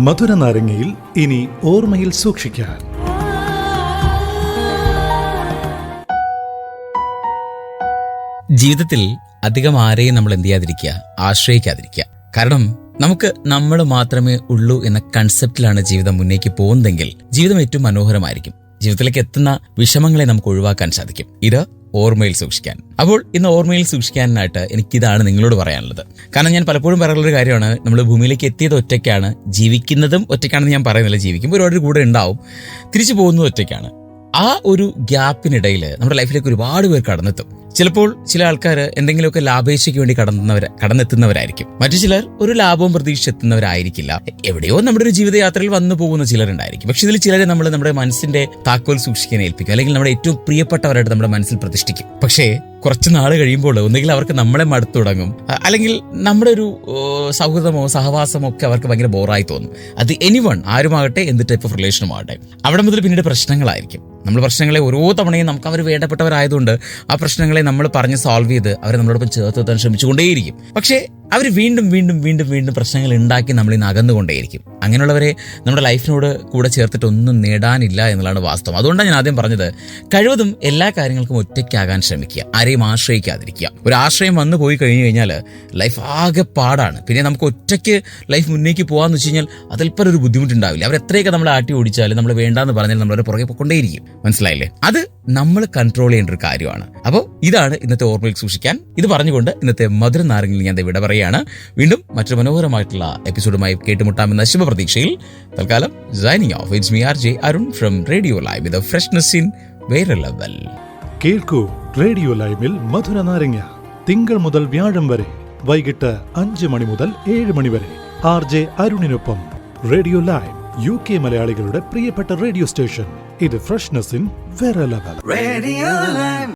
മധുര നാരങ്ങയിൽ ഇനി ഓർമ്മയിൽ സൂക്ഷിക്കാൻ. ജീവിതത്തിൽ അധികം ആരെയും നമ്മൾ എന്ത് ചെയ്യാതിരിക്കുക ആശ്രയിക്കാതിരിക്കുക. കാരണം നമുക്ക് നമ്മൾ മാത്രമേ ഉള്ളൂ എന്ന കൺസെപ്റ്റിലാണ് ജീവിതം മുന്നേക്ക് പോകുന്നതെങ്കിൽ ജീവിതം ഏറ്റവും മനോഹരമായിരിക്കും. ജീവിതത്തിലേക്ക് എത്തുന്ന വിഷമങ്ങളെ നമുക്ക് ഒഴിവാക്കാൻ സാധിക്കും. ഇത് ഓർമ്മയിൽ സൂക്ഷിക്കാൻ. അപ്പോൾ ഇന്ന് ഓർമ്മയിൽ സൂക്ഷിക്കാനായിട്ട് എനിക്കിതാണ് നിങ്ങളോട് പറയാനുള്ളത്. കാരണം ഞാൻ പലപ്പോഴും പറയാനുള്ളൊരു കാര്യമാണ് നമ്മൾ ഭൂമിയിലേക്ക് എത്തിയത് ഒറ്റയ്ക്കാണ് ജീവിക്കുന്നതും ഒറ്റയ്ക്കാണെന്ന് ഞാൻ പറയുന്നില്ല ജീവിക്കുമ്പോൾ ഒരുപാട് കൂടെ ഉണ്ടാവും തിരിച്ചു പോകുന്നത് ഒറ്റയ്ക്കാണ്. ആ ഒരു ഗ്യാപ്പിനിടയിൽ നമ്മുടെ ലൈഫിലേക്ക് ഒരുപാട് പേർ കടന്നെത്തും. ചിലപ്പോൾ ചില ആൾക്കാർ എന്തെങ്കിലുമൊക്കെ ലാഭേച്ഛയ്ക്ക് വേണ്ടി കടന്നവർ കടന്നെത്തുന്നവരായിരിക്കും. മറ്റു ചിലർ ഒരു ലാഭവും പ്രതീക്ഷിച്ചെത്തുന്നവരായിരിക്കില്ല. എവിടെയോ നമ്മുടെ ഒരു ജീവിതയാത്രയിൽ വന്നു പോകുന്ന ചിലരുണ്ടായിരിക്കും. പക്ഷെ ഇതിൽ ചിലരെ നമ്മൾ നമ്മുടെ മനസ്സിന്റെ താക്കോൽ സൂക്ഷിക്കാൻ ഏൽപ്പിക്കും. അല്ലെങ്കിൽ നമ്മുടെ ഏറ്റവും പ്രിയപ്പെട്ടവരായിട്ട് നമ്മുടെ മനസ്സിൽ പ്രതിഷ്ഠിക്കും. പക്ഷേ കുറച്ച് നാൾ കഴിയുമ്പോൾ ഒന്നുകിൽ അവർക്ക് നമ്മളെ മടുത്തു തുടങ്ങും. അല്ലെങ്കിൽ നമ്മുടെ ഒരു സൗഹൃദമോ സഹവാസമോ ഒക്കെ അവർക്ക് ഭയങ്കര ബോറായി തോന്നും. അത് എനിവൺ ആരുമാകട്ടെ എന്ത് ടൈപ്പ് ഓഫ് റിലേഷനും ആകട്ടെ അവിടെ മുതൽ പിന്നീട് പ്രശ്നങ്ങളായിരിക്കും. നമ്മൾ പ്രശ്നങ്ങളെ ഓരോ തവണയും നമുക്ക് അവർ വേണ്ടപ്പെട്ടവരായതുകൊണ്ട് ആ പ്രശ്നങ്ങളെ നമ്മൾ പറഞ്ഞ് സോൾവ് ചെയ്ത് അവരെ നമ്മളോടൊപ്പം ചേർത്ത് നിർത്താൻ ശ്രമിച്ചുകൊണ്ടേയിരിക്കും. പക്ഷേ അവർ വീണ്ടും വീണ്ടും വീണ്ടും വീണ്ടും പ്രശ്നങ്ങൾ ഉണ്ടാക്കി നമ്മളിൽ നിന്ന് അകന്നുകൊണ്ടേയിരിക്കും. അങ്ങനെയുള്ളവരെ നമ്മുടെ ലൈഫിനോട് കൂടെ ചേർത്തിട്ട് ഒന്നും നേടാനില്ല എന്നുള്ളതാണ് വാസ്തവം. അതുകൊണ്ടാണ് ഞാൻ ആദ്യം പറഞ്ഞത് കഴിവതും എല്ലാ കാര്യങ്ങൾക്കും ഒറ്റയ്ക്കാകാൻ ശ്രമിക്കുക ആരെയും ആശ്രയിക്കാതിരിക്കുക. ഒരു ആശ്രയം വന്നു പോയി കഴിഞ്ഞു കഴിഞ്ഞാൽ ലൈഫ് ആകെ പാടാണ്. പിന്നെ നമുക്ക് ഒറ്റയ്ക്ക് ലൈഫ് മുന്നേക്ക് പോകാന്ന് വെച്ച് കഴിഞ്ഞാൽ അതിൽപ്പം ഒരു ബുദ്ധിമുട്ടുണ്ടാവില്ല. അവർ എത്രയൊക്കെ നമ്മളെ ആട്ടി ഓടിച്ചാലും നമ്മൾ വേണ്ടാന്ന് പറഞ്ഞാൽ നമ്മളവരെ പുറകെ പോയിക്കൊണ്ടേയിരിക്കും മനസ്സിലായില്ലേ? അത് നമ്മൾ കൺട്രോൾ ചെയ്യേണ്ട ഒരു കാര്യമാണ്. അപ്പോൾ ഇതാണ് ഇന്നത്തെ ഓർമ്മയിൽ സൂക്ഷിക്കാൻ. ഇത് പറഞ്ഞുകൊണ്ട് ഇന്നത്തെ മധുര നാരങ്ങളിൽ ഞാൻ ദേ വിട പറയുകയാണ്. വീണ്ടും മറ്റൊരു മനോഹരമായിട്ടുള്ള എപ്പിസോഡുമായി കേട്ടുമുട്ടാമെന്ന ശുഭപ്രതീക്ഷയിൽ തൽക്കാലം signing off it's me R J Arun from radio live with freshness in വേറെ ലെവൽ കേൾക്കൂ റേഡിയോ ലൈവിൽ മധുര നാരങ്ങ. തിങ്കൾ മുതൽ വ്യാഴം വരെ വൈകിട്ട് അഞ്ച് മണി മുതൽ ഏഴ് മണി വരെ. ആർ ജെ അരുണിനൊപ്പം റേഡിയോ ലൈവ് യു കെ മലയാളികളുടെ പ്രിയപ്പെട്ട റേഡിയോ സ്റ്റേഷൻ ഇത് ഫ്രഷ്നെസ് ഇൻ വേറെ ലെവൽ.